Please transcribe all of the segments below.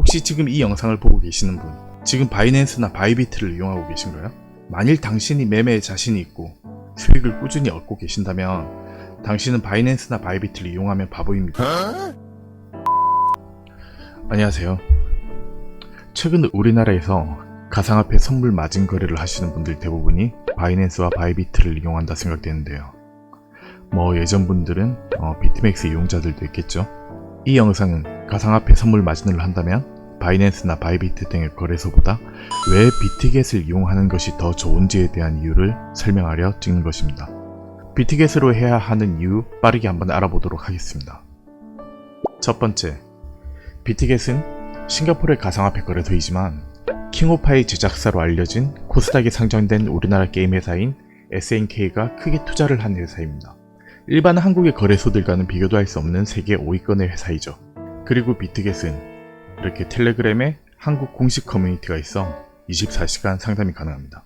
혹시 지금 이 영상을 보고 계시는 분, 지금 바이낸스나 바이비트를 이용하고 계신가요? 만일 당신이 매매에 자신이 있고 수익을 꾸준히 얻고 계신다면 당신은 바이낸스나 바이비트를 이용하면 바보입니다. 안녕하세요. 최근 우리나라에서 가상화폐 선물 마진 거래를 하시는 분들 대부분이 바이낸스와 바이비트를 이용한다 생각되는데요. 뭐 예전 분들은 어, 비트맥스 이용자들도 있겠죠. 이 영상은 가상화폐 선물 마진을 한다면 바이낸스나 바이비트 등의 거래소보다 왜 비트겟을 이용하는 것이 더 좋은지에 대한 이유를 설명하려 찍는 것입니다. 비트겟으로 해야 하는 이유 빠르게 한번 알아보도록 하겠습니다. 첫 번째, 비트겟은 싱가포르의 가상화폐 거래소이지만 킹오파의 제작사로 알려진 코스닥에 상장된 우리나라 게임 회사인 SNK가 크게 투자를 한 회사입니다. 일반 한국의 거래소들과는 비교도 할 수 없는 세계 5위권의 회사이죠. 그리고 비트겟은 이렇게 텔레그램에 한국 공식 커뮤니티가 있어 24시간 상담이 가능합니다.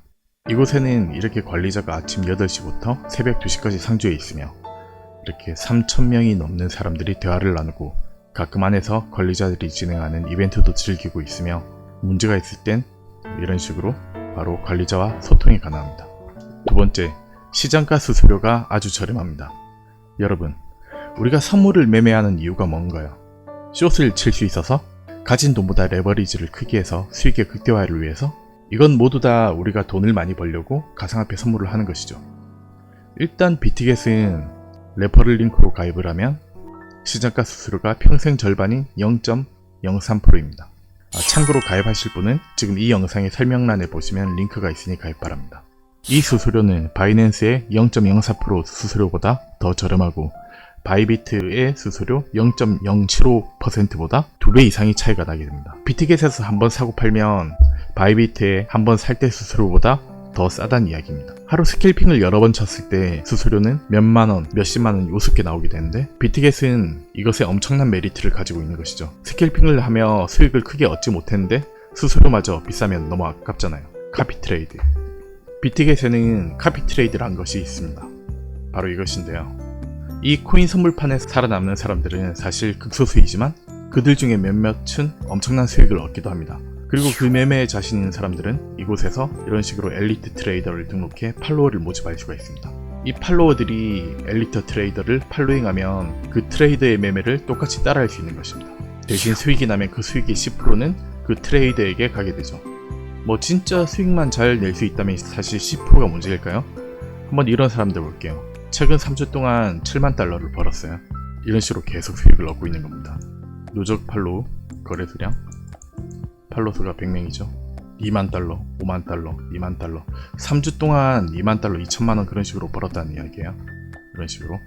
이곳에는 이렇게 관리자가 아침 8시부터 새벽 2시까지 상주해 있으며 이렇게 3,000명이 넘는 사람들이 대화를 나누고 가끔 안에서 관리자들이 진행하는 이벤트도 즐기고 있으며 문제가 있을 땐 이런 식으로 바로 관리자와 소통이 가능합니다. 두 번째, 시장가 수수료가 아주 저렴합니다. 여러분, 우리가 선물을 매매하는 이유가 뭔가요? 숏을 칠수 있어서? 가진 돈보다 레버리지를 크게 해서 수익의 극대화를 위해서? 이건 모두 다 우리가 돈을 많이 벌려고 가상화폐 선물을 하는 것이죠. 일단 비트겟은 레퍼럴 링크로 가입을 하면 시장가 수수료가 평생 절반인 0.03%입니다. 아, 참고로 가입하실 분은 지금 이 영상의 설명란에 보시면 링크가 있으니 가입 바랍니다. 이 수수료는 바이낸스의 0.04% 수수료보다 더 저렴하고 바이비트의 수수료 0.075%보다 2배 이상의 차이가 나게 됩니다. 비트겟에서 한번 사고 팔면 바이비트의 한번 살 때 수수료보다 더 싸다는 이야기입니다. 하루 스킬핑을 여러 번 쳤을 때 수수료는 몇만 원, 몇십만 원이 우습게 나오게 되는데 비트겟은 이것에 엄청난 메리트를 가지고 있는 것이죠. 스킬핑을 하며 수익을 크게 얻지 못했는데 수수료마저 비싸면 너무 아깝잖아요. 카피 트레이드. 비트겟에는 카피 트레이드란 것이 있습니다. 바로 이것인데요. 이 코인 선물판에 살아남는 사람들은 사실 극소수이지만 그들 중에 몇몇은 엄청난 수익을 얻기도 합니다. 그리고 그 매매에 자신 있는 사람들은 이곳에서 이런 식으로 엘리트 트레이더를 등록해 팔로워를 모집할 수가 있습니다. 이 팔로워들이 엘리트 트레이더를 팔로잉하면 그 트레이더의 매매를 똑같이 따라할 수 있는 것입니다. 대신 수익이 나면 그 수익의 10%는 그 트레이더에게 가게 되죠. 뭐 진짜 수익만 잘 낼 수 있다면 사실 10%가 문제일까요? 한번 이런 사람들 볼게요. 최근 3주 동안 7만 달러를 벌었어요. 이런 식으로 계속 수익을 얻고 있는 겁니다. 누적 팔로우 거래 수량 팔로우 수가 100명이죠. 2만 달러, 5만 달러, 2만 달러. 3주 동안 2만 달러, 2천만 원 그런 식으로 벌었다는 이야기예요. 이런 식으로.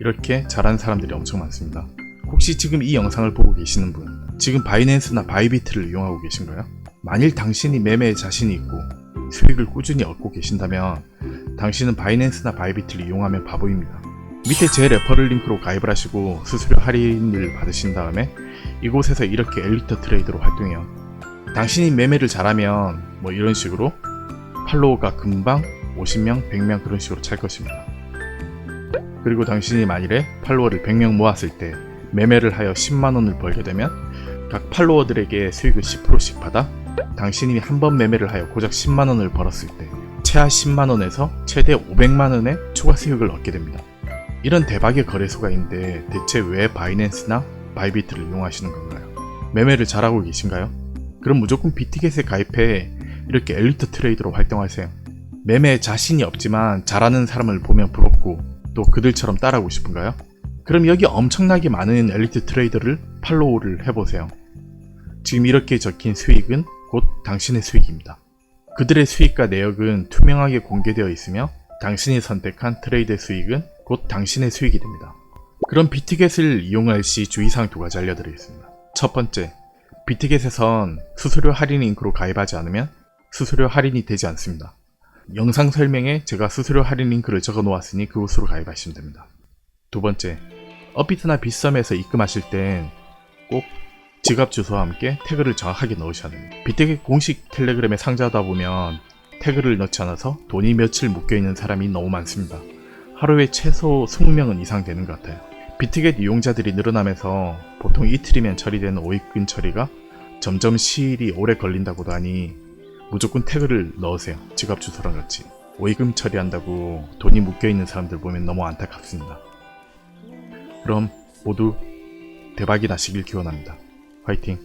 이렇게 잘하는 사람들이 엄청 많습니다. 혹시 지금 이 영상을 보고 계시는 분, 지금 바이낸스나 바이비트를 이용하고 계신가요? 만일 당신이 매매에 자신이 있고 수익을 꾸준히 얻고 계신다면 당신은 바이낸스나 바이비트를 이용하면 바보입니다. 밑에 제 레퍼럴 링크로 가입을 하시고 수수료 할인을 받으신 다음에 이곳에서 이렇게 엘리트 트레이드로 활동해요. 당신이 매매를 잘하면 뭐 이런 식으로 팔로워가 금방 50명, 100명 그런 식으로 찰 것입니다. 그리고 당신이 만일에 팔로워를 100명 모았을 때 매매를 하여 10만원을 벌게 되면 각 팔로워들에게 수익을 10%씩 받아 당신이 한 번 매매를 하여 고작 10만 원을 벌었을 때 최하 10만 원에서 최대 500만 원의 추가 수익을 얻게 됩니다. 이런 대박의 거래소가 있는데 대체 왜 바이낸스나 바이비트를 이용하시는 건가요? 매매를 잘하고 계신가요? 그럼 무조건 비트겟에 가입해 이렇게 엘리트 트레이더로 활동하세요. 매매에 자신이 없지만 잘하는 사람을 보면 부럽고 또 그들처럼 따라하고 싶은가요? 그럼 여기 엄청나게 많은 엘리트 트레이더를 팔로우를 해보세요. 지금 이렇게 적힌 수익은 곧 당신의 수익입니다. 그들의 수익과 내역은 투명하게 공개되어 있으며 당신이 선택한 트레이드 수익은 곧 당신의 수익이 됩니다. 그럼 비트겟을 이용할 시 주의사항 두 가지 알려드리겠습니다. 첫 번째, 비트겟에선 수수료 할인 링크로 가입하지 않으면 수수료 할인이 되지 않습니다. 영상 설명에 제가 수수료 할인 링크를 적어 놓았으니 그곳으로 가입하시면 됩니다. 두 번째, 업비트나 빗썸에서 입금하실 땐 꼭 지갑 주소와 함께 태그를 정확하게 넣으셔야 됩니다. 비트겟 공식 텔레그램에 상자하다 보면 태그를 넣지 않아서 돈이 며칠 묶여있는 사람이 너무 많습니다. 하루에 최소 20명은 이상 되는 것 같아요. 비트겟 이용자들이 늘어나면서 보통 이틀이면 처리되는 오입금 처리가 점점 시일이 오래 걸린다고도 하니 무조건 태그를 넣으세요. 지갑 주소랑 같이. 오이금 처리한다고 돈이 묶여있는 사람들 보면 너무 안타깝습니다. 그럼 모두 대박이 나시길 기원합니다. 화이팅!